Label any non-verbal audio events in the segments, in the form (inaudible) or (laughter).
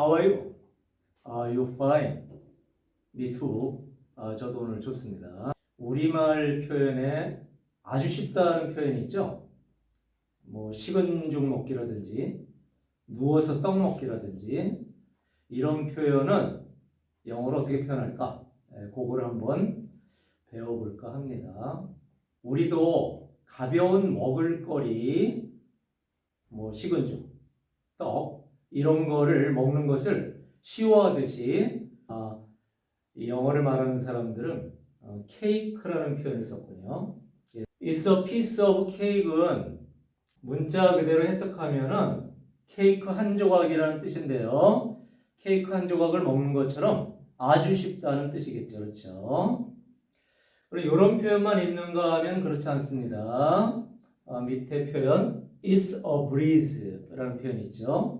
How are you? Are you fine? Me too. 아, 저도 오늘 좋습니다. 우리말 표현에 아주 쉽다는 표현이 있죠? 뭐 식은 죽 먹기라든지 누워서 떡 먹기라든지 이런 표현은 영어로 어떻게 표현할까? 예, 그거를 한번 배워볼까 합니다. 우리도 가벼운 먹을거리, 뭐 식은 죽, 떡 이런 거를 먹는 것을 쉬워하듯이 아, 이 영어를 말하는 사람들은 어, 케이크라는 표현을 썼군요. 예. It's a piece of cake은 문자 그대로 해석하면은 케이크 한 조각이라는 뜻인데요. 케이크 한 조각을 먹는 것처럼 아주 쉽다는 뜻이겠죠. 그렇죠? 그리고 이런 표현만 있는가 하면 그렇지 않습니다. 아, 밑에 표현 is a breeze라는 표현이 있죠.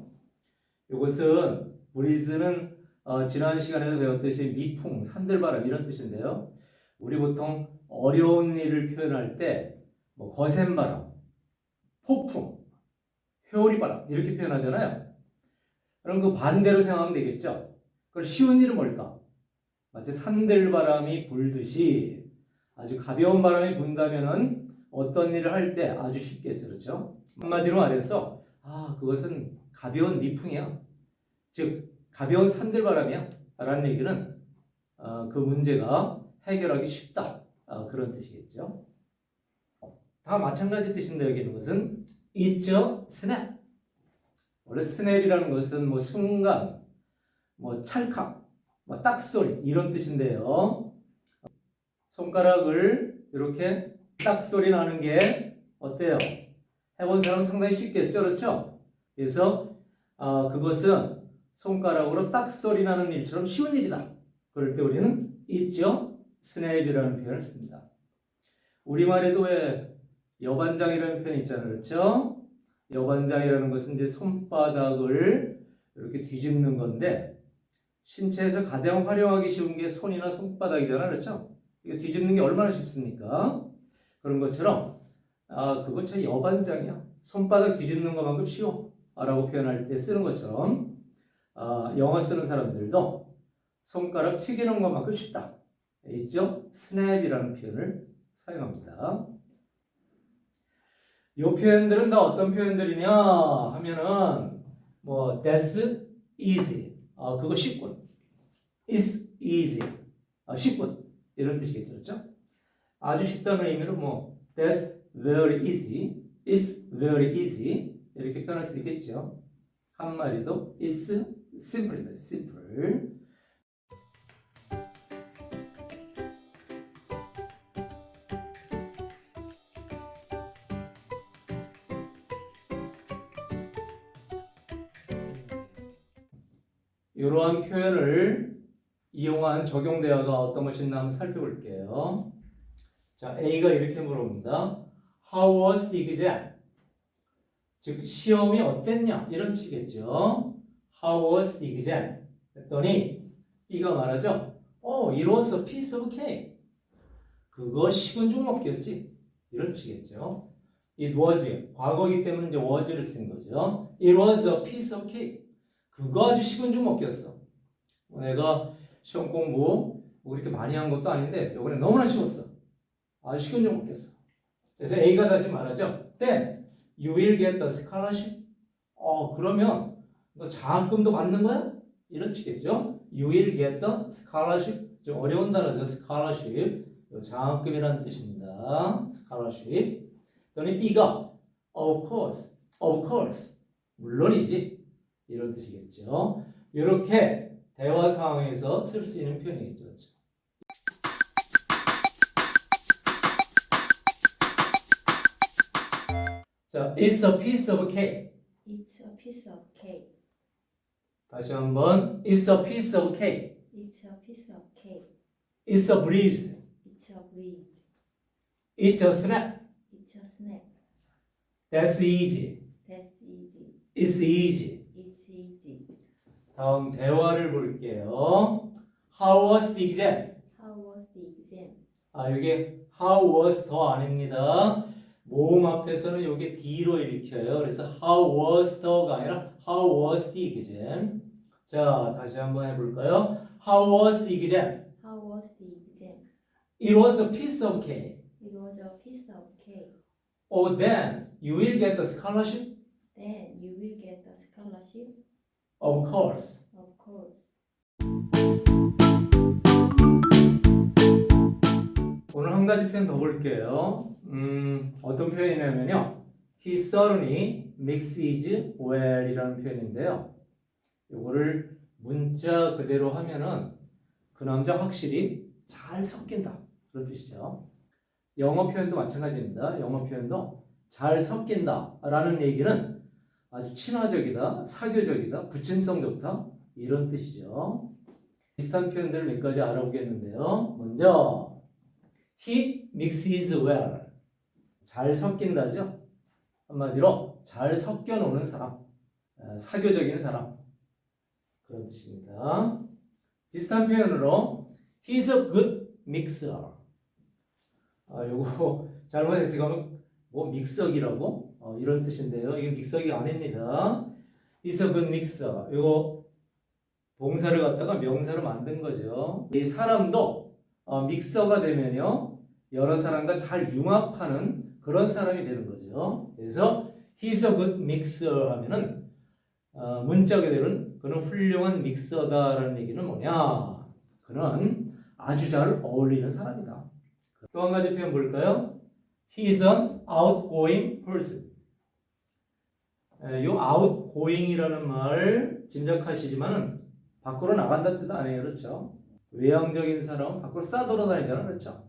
이것은 breeze는 어, 지난 시간에도 배웠듯이 미풍, 산들바람 이런 뜻인데요. 우리 보통 어려운 일을 표현할 때 뭐 거센 바람, 폭풍, 회오리 바람 이렇게 표현하잖아요. 그럼 그 반대로 생각하면 되겠죠. 그럼 쉬운 일은 뭘까? 마치 산들바람이 불듯이 아주 가벼운 바람이 분다면은 어떤 일을 할 때 아주 쉽겠죠, 그렇죠? 한마디로 말해서 아 그것은 가벼운 미풍이야. 즉 가벼운 산들바람이야. 라는 얘기는 어, 그 문제가 해결하기 쉽다. 어, 그런 뜻이겠죠. 다 마찬가지 뜻인데 여기 있는 것은 있죠. 스냅. 원래 스냅이라는 것은 뭐 순간, 뭐 찰칵, 뭐 딱소리 이런 뜻인데요. 손가락을 이렇게 딱소리 나는 게 어때요? 해본 사람 상당히 쉽겠죠, 그렇죠? 그래서 어, 그것은 손가락으로 딱 소리 나는 일처럼 쉬운 일이다. 그럴 때 우리는 있죠. 스냅이라는 표현을 씁니다. 우리말에도 왜 여반장이라는 표현이 있잖아요. 그렇죠? 여반장이라는 것은 이제 손바닥을 이렇게 뒤집는 건데 신체에서 가장 활용하기 쉬운 게 손이나 손바닥이잖아요. 그렇죠? 이거 뒤집는 게 얼마나 쉽습니까? 그런 것처럼 아, 그거 참 여반장이야. 손바닥 뒤집는 것만큼 쉬워. 라고 표현할 때 쓰는 것처럼 아, 영어 쓰는 사람들도 손가락 튀기는 것만큼 쉽다. 있죠? 스냅이라는 표현을 사용합니다. 이 표현들은 다 어떤 표현들이냐 하면은 뭐 that's easy. 아, 그거 쉽군. is easy. 아, 쉽군. 이런 뜻이겠죠. 그렇죠? 아주 쉽다는 의미로 뭐 that's very easy. is very easy. 이렇게 표현할 수 있겠죠. 한 마리도 is simple입니다. simple. 이러한 표현을 이용한 적용 대화가 어떤 것이 있나 한번 살펴볼게요. 자, A가 이렇게 물어봅니다. How was the exam? 즉 시험이 어땠냐 이런 뜻이겠죠. How was the exam? 했더니 B가 말하죠. 어, it was a piece of cake. 그거 식은 죽 먹기였지. 이런 뜻이겠죠. It was 과거이기 때문에 이제 was를 쓴 거죠. It was a piece of cake. 그거 아주 식은 죽 먹기였어. 뭐 내가 시험 공부 뭐 그렇게 많이 한 것도 아닌데 이번에 너무나 쉬웠어. 아주 식은 죽 먹겠어. 그래서 A가 다시 말하죠. Then you will get the scholarship. 어, 그러면 너 장학금도 받는 거야? 이런 뜻이겠죠. You will get the scholarship. 좀 어려운 단어죠. scholarship. 요 장학금이라는 뜻입니다. scholarship. 그랬더니 B가 of course, of course. 물론이지. 이런 뜻이겠죠. 이렇게 대화 상황에서 쓸 수 있는 표현이겠죠. 자, it's a piece of cake. It's a piece of cake. 다시 한번 It's a piece of cake. It's a piece of cake. It's a breeze. It's a breeze. It's a snap. It's a snack. That's easy. That's easy. It's easy. It's easy. 다음 대화를 볼게요. How was the exam? How was the exam? 아, 여기 how was 더 아닙니다. 모음 앞에서는 여기 D로 읽혀요. 그래서 how was 더가 아니라 how was the exam? 자, 다시 한번 해볼까요? How was the exam? How was the exam? It was a piece of cake. It was a piece of cake. Oh, then you will get the scholarship? Then you will get the scholarship, Of course. of course. 오늘 한 가지 표현 더 볼게요. 음, 어떤 표현이냐면요. He certainly mixes well 이라는 표현인데요. 요거를 문자 그대로 하면은 그 남자 확실히 잘 섞인다. 그런 뜻이죠. 영어 표현도 마찬가지입니다. 영어 표현도 잘 섞인다. 라는 얘기는 아주 친화적이다, 사교적이다, 부침성 좋다. 이런 뜻이죠. 비슷한 표현들을 몇 가지 알아보겠는데요. 먼저, he mixes well. 잘 섞인다죠. 한마디로 잘 섞여 놓는 사람, 에, 사교적인 사람 그런 뜻입니다. 비슷한 표현으로 he's a good mixer. 아, 요거 (laughs) 잘못했으면 뭐 믹서기라고 어, 이런 뜻인데요. 이게 믹서기 아닙니다. he's a good mixer. 요거 동사를 갖다가 명사로 만든 거죠. 이 사람도 어, 믹서가 되면요 여러 사람과 잘 융합하는 그런 사람이 되는 거죠. 그래서 he's a good mixer 하면은 어, 문자 그대로는 그는 훌륭한 믹서다라는 얘기는 뭐냐? 그는 아주 잘 어울리는 사람이다. 또 한 가지 표현 볼까요? He's an outgoing person. 에, 요 outgoing이라는 말 짐작하시지만은 밖으로 나간다는 뜻 아니에요, 그렇죠? 외향적인 사람은 밖으로 싸돌아다니잖아, 그렇죠?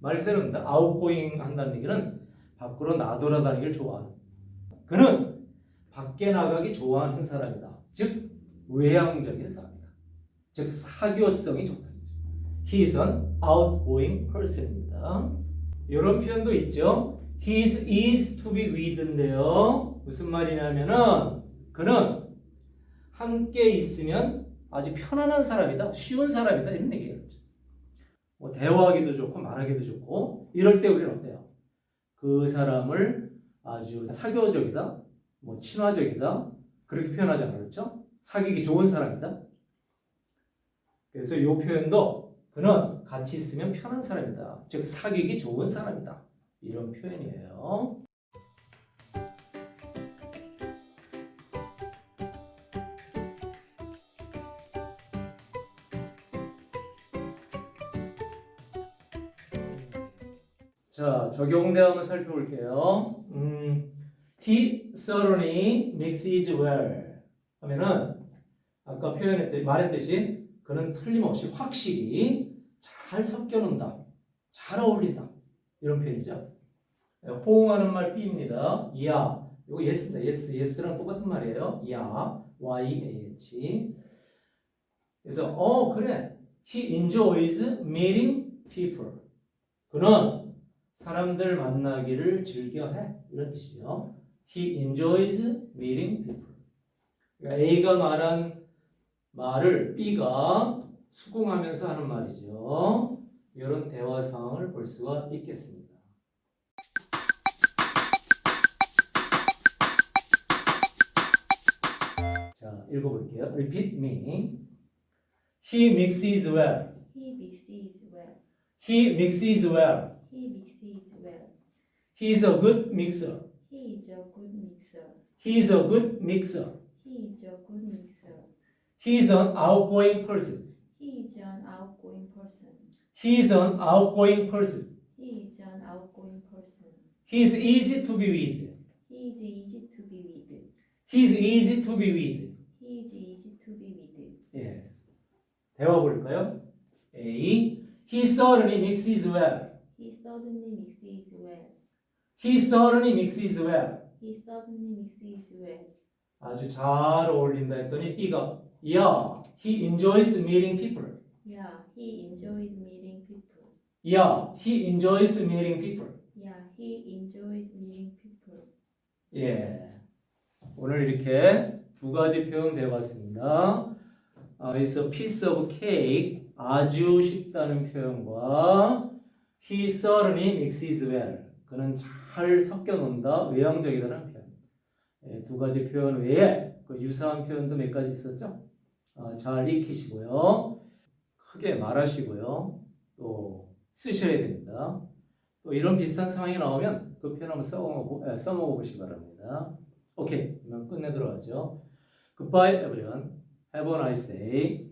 말 그대로입니다. outgoing 한다는 얘기는 밖으로 나돌아다니기를 좋아하는. 그는 밖에 나가기 좋아하는 사람이다. 즉 외향적인 사람이다. 즉 사교성이 좋다. He is an outgoing person입니다. 이런 표현도 있죠. He is, is to be with인데요. 무슨 말이냐면은 그는 함께 있으면 아주 편안한 사람이다, 쉬운 사람이다 이런 얘기예요. 뭐 대화하기도 좋고 말하기도 좋고 이럴 때 우리는 어때요? 그 사람을 아주 사교적이다, 뭐 친화적이다 그렇게 표현하잖아요, 그렇죠? 사귀기 좋은 사람이다. 그래서 이 표현도 그는 같이 있으면 편한 사람이다, 즉 사귀기 좋은 사람이다 이런 표현이에요. 자, 적용대 한번 살펴볼게요. 음, he certainly mixes well 하면은 아까 표현했듯이 말했듯이 그는 틀림없이 확실히 잘 섞여 놓는다. 잘 어울린다. 이런 표현이죠. 네, 호응하는 말 B입니다. 야. 이거 yes입니다. yes. yes랑 똑같은 말이에요. 야. y-a-h. 그래서 어 그래. He enjoys meeting people. 그는 사람들 만나기를 즐겨해. 이런 뜻이죠. He enjoys meeting people. 그러니까 A가 말한 말을 B가 수긍하면서 하는 말이죠. 이런 대화 상황을 볼 수가 있겠습니다. 자, 읽어볼게요. Repeat me. He mixes well. He mixes well. He mixes well. He mixes well. He is a good mixer. He is a good mixer. He is a good mixer. He is a good mixer. He is an outgoing person. He is an outgoing person. He is an outgoing person. He is an outgoing person. He is easy to be with. He is easy to be with. He is easy to be with. He is easy to be with. 예. 대화 볼까요? A. He certainly mixes well. He suddenly mixes well. He certainly mixes well. He suddenly mixes well. 아주 잘 어울린다 했더니 B가 Yeah, he enjoys meeting people. Yeah, he enjoys meeting people. Yeah, he enjoys meeting people. Yeah, he enjoys meeting people. 예. 오늘 이렇게 두 가지 표현 배워봤습니다. 아, 그래서 piece of cake 아주 쉽다는 표현과 he certainly mixes well 그는 잘 섞여 놓는다 외향적이다는 표현. 예, 두 가지 표현 외에 그 유사한 표현도 몇 가지 있었죠. 어, 잘 익히시고요. 크게 말하시고요. 또 쓰셔야 됩니다. 또 이런 비슷한 상황이 나오면 그 표현 한번 써먹어, 에, 써먹어 보시기 바랍니다. 오케이. 그러면 끝내도록 하죠. Goodbye everyone. Have a nice day.